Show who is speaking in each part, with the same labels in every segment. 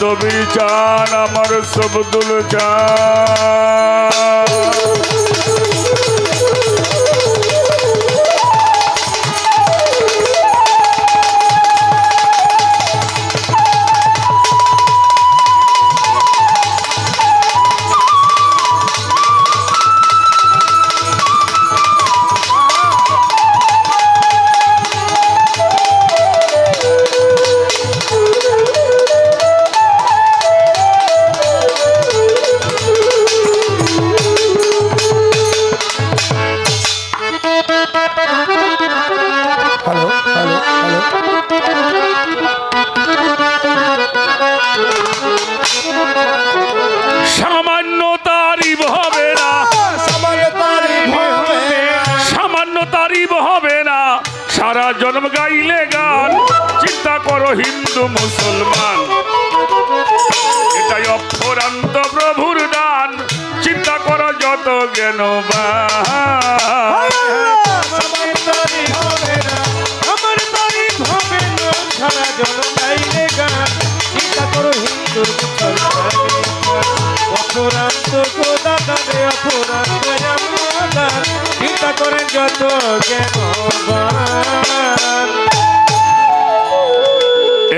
Speaker 1: নবীর চান আমার সবদুল চান সামান্য তারিব হবে না। সারা জন্ম গাইলে গান, চিন্তা করো হিন্দু মুসলমান। এটাই অপরান্ত প্রভুর দান, চিন্তা করো যত জ্ঞানবান।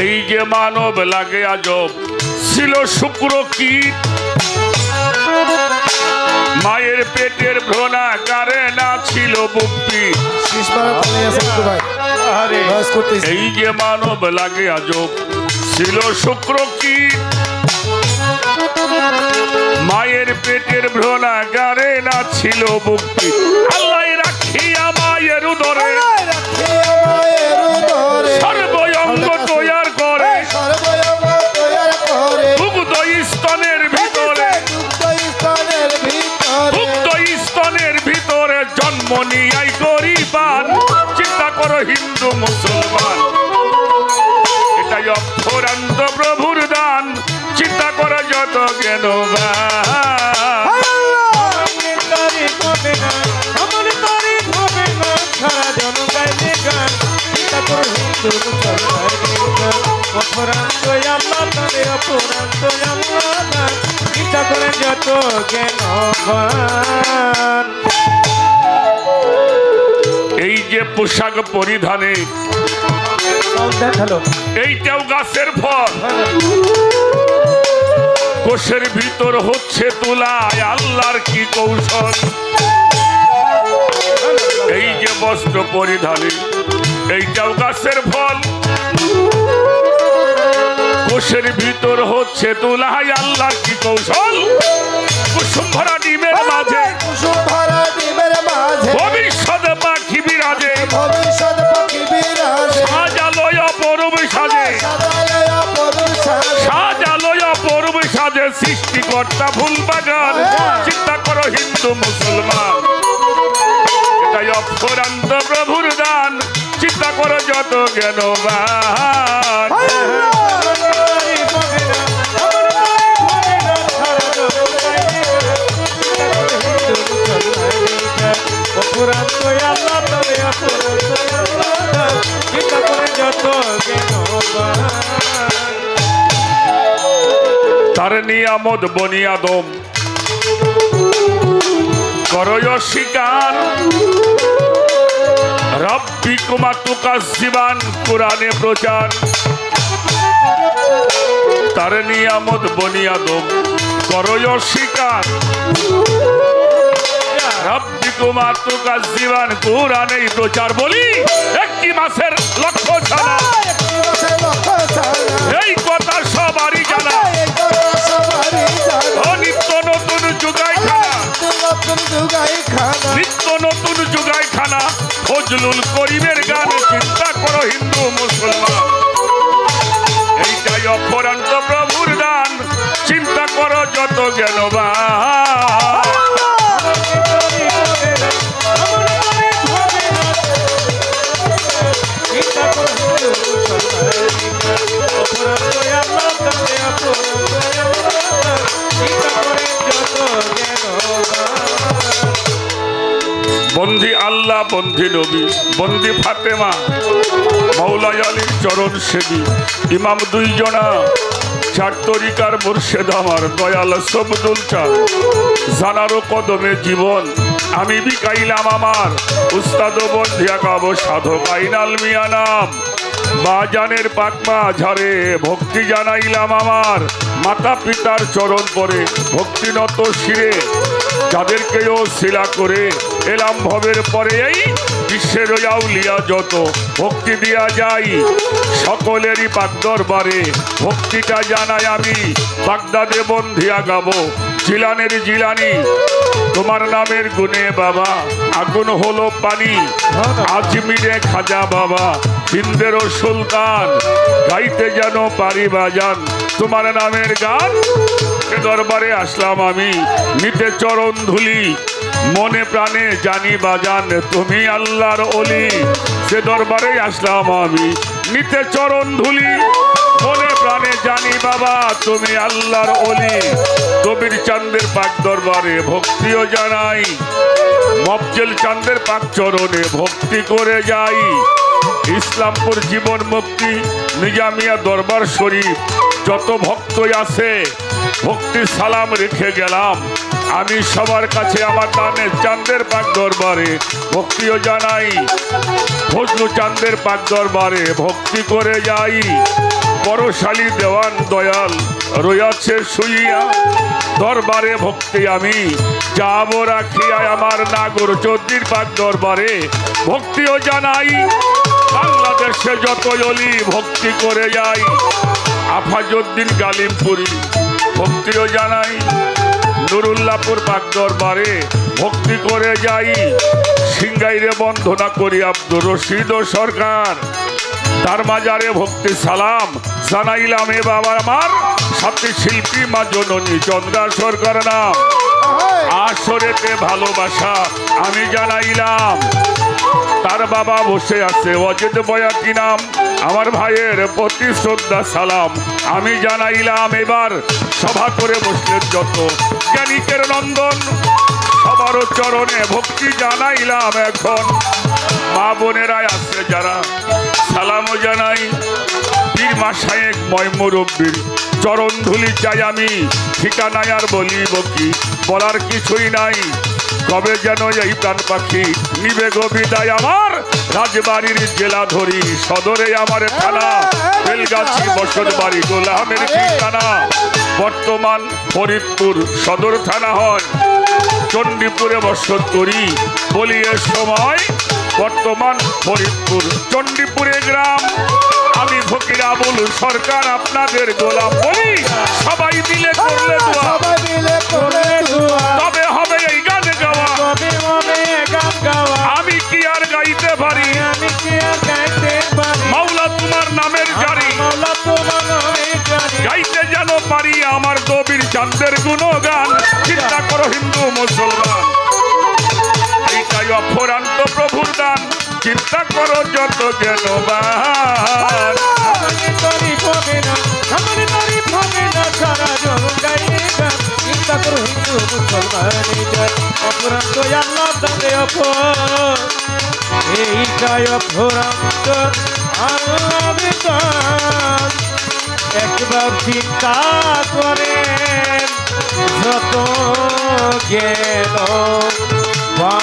Speaker 1: এই যে মানব লাগে আজব ছিল শুক্র কীট মায়ের পেটের ভ্রণা কারে না ছিল বুকপি এই যে মানব লাগে আজব ছিল শুক্র কীট মায়ের পেটের ভ্রণা গারে না ছিল বুকপি আল্লাহ জন্ম নিয়াই গরিবান চিন্তা করো হিন্দু মুসলমান। এটাই অক্ষরান্ত প্রভুর দান, চিন্তা করো যত জ্ঞানবান
Speaker 2: অপরান্ত আল্লাহ তাদের অপরান্ত আল্লাহ চিন্তা করেন যত জ্ঞানবান
Speaker 1: পোশাক পরিধানে। এইটাও গাছের ফল। কোষের ভিতর হচ্ছে তুলায় আল্লাহর কি কৌশল? এই যে বস্ত্র পরিধানে এইটাও গাছের ফল। কোষের ভিতর হচ্ছে তুলায় আল্লাহর কি কৌশল? কুসুম ভরা ডিমের মাঝে।
Speaker 2: কুসুম ভরা ডিমের মাঝে।
Speaker 1: ভবিষ্যৎ পাখি
Speaker 2: ভবিষ্যৎ পাখি বিরাজে
Speaker 1: সাজালয় অপরূপ সাজে। সাজালয় অপরূপ সাজে। সৃষ্টিকর্তা ফুল বাগান চিন্তা করো হিন্দু মুসলমান। এটাই অপরান্ত প্রভুর দান। চিন্তা করো যত জ্ঞানবান। নিয়ামত বনিয়াদম। করয় স্বীকার রব্বি কুমা তুকা শিবান কোরআনে প্রচার। তার নিয়ামত বনিয়াদম। করয় স্বীকার রব্বি কুমা তুকা শিবান কোরআনে প্রচার বলি। একটি মাসের লক্ষ্য ছাড়া। এই কথা সবারই জানা। নিত্য নতুন যুগাই খানা। নিত্য নতুন যুগাই খানা। ফজলুল করিমের গান চিন্তা করো হিন্দু মুসলমান। এইটাই অপরান্ত প্রভুর দান। চিন্তা করো যত জ্ঞানবান। বন্দি আল্লাহ, বন্দি নবী, বন্দি ফাতেমা, মৌলাই আলীর চরণ সেবী, ইমাম দুইজনা চার তরিকার মুর্শেদ আমার, দয়াল সবদুল চাঁদ। জানারও কদমে জীবন, আমি বিকাইলাম আমার, উস্তাদ বন্ধিয়া গাব সাধক আইনাল মিয়া নাম। বাজানের পাকমা ঝাড়ে ভক্তি জানাইলাম আমার, মাতা পিতার চরণ পরে ভক্তিনত শিরে, যাদেরকেও শিলা করে এলাম ভবের পরে এই বিশ্বের আউলিয়া যত। ভক্তি দিয়া যাই সকলেরই পাক দরবারে। ভক্তিটা জানাই আমি, বাগদাদে বন্ধিয়া গাবো জিলানের জিলানি, তোমার নামের গুণে বাবা। আগুন হলো পানি আজমিরে খাজা বাবা। হিন্দেরও সুলতান, গাইতে যেন পারি বাজান। তোমার নামের গান দরবারে আসলাম আমি। নিতে চরণ ধুলি মনে প্রাণে জানি বাজান, তুমি আল্লাহর অলি সে দরবারে আসলাম আমি, নিতে চরণ ধুলি। মনে প্রাণে জানি বাবা, তুমি আল্লাহর অলি কবির চান্দের পাক দরবারে ভক্তিও জানাই। মফজেল চান্দের পাক চরণে ভক্তি করে যাই। ইসলামপুর জীবন মুক্তি, নিজামিয়া দরবার শরীফ। যত ভক্তই আছে ভক্তি সালাম রেখে গেলাম। আমি সবার কাছে আমার দানে চান্দের পাক দরবারে ভক্তিও জানাই। ফজলু চান্দের পাক দরবারে ভক্তি করে যাই। বড়শালী দেওয়ান দয়াল রয়াছে শুইয়া। দরবারে ভক্তি আমি যাব রাখিয়া আমার নাগর চৌধুরীর পাক দরবারে ভক্তিও জানাই। বাংলাদেশে যত অলি ভক্তি করে যাই। আফাজউদ্দিন গালিমপুরি ভক্তিও জানাই। নুরুল্লাপুর পাক দরবারে ভক্তি করে যাই। সিংগাইরে বন্ধনা করি আব্দুর রশিদ সরকার। তার মাজারে ভক্তি সালাম জানাইলাম এ বাবা আমার। সাথে শিল্পী মা জননী চন্দ্রা সরকার নাম। আসরেতে ভালোবাসা আমি জানাইলাম। তার বাবা বসে আছে অজিত বয়াকি নাম? আমার ভাইয়ের প্রতি শ্রদ্ধা সালাম আমি জানাইলাম। এবার সভা করে বসলেন যত জ্ঞানিকের নন্দন সবার চরণে ভক্তি জানাইলাম এখন মা বোনেরাই আছে যারা সালামও জানাই পীর মাসায়েক ময় মুরব্বীর চরণ ধুলি চাই আমি ঠিকানায় আর বলিব কি বলার কিছুই নাই কবে যেন এই প্রাণ পাখি নিবে গবিদায় আমার রাজবাড়ির জেলা ধরি সদরে আমার থানা বেলগাছি বসত বাড়ি গোলামের ঠিকানা বর্তমান ফরিদপুর সদর থানা হয়। চণ্ডীপুরে বসত করি বলি এ সময়। বর্তমান ফরিদপুর চণ্ডীপুরে গ্রাম। আমি ফকির আবুল সরকার, আপনাদের গোলাম বলি। সবাই মিলে করলে
Speaker 2: সবাই মিলে
Speaker 1: চান্দের গুণগান, চিন্তা করো হিন্দু মুসলমান। এইটাই অপরান্ত প্রভুর দান চিন্তা করো যত জ্ঞানবান
Speaker 2: এইটাই অপরান্ত আল্লাহ একবার চিন্তা করে যত গেল বা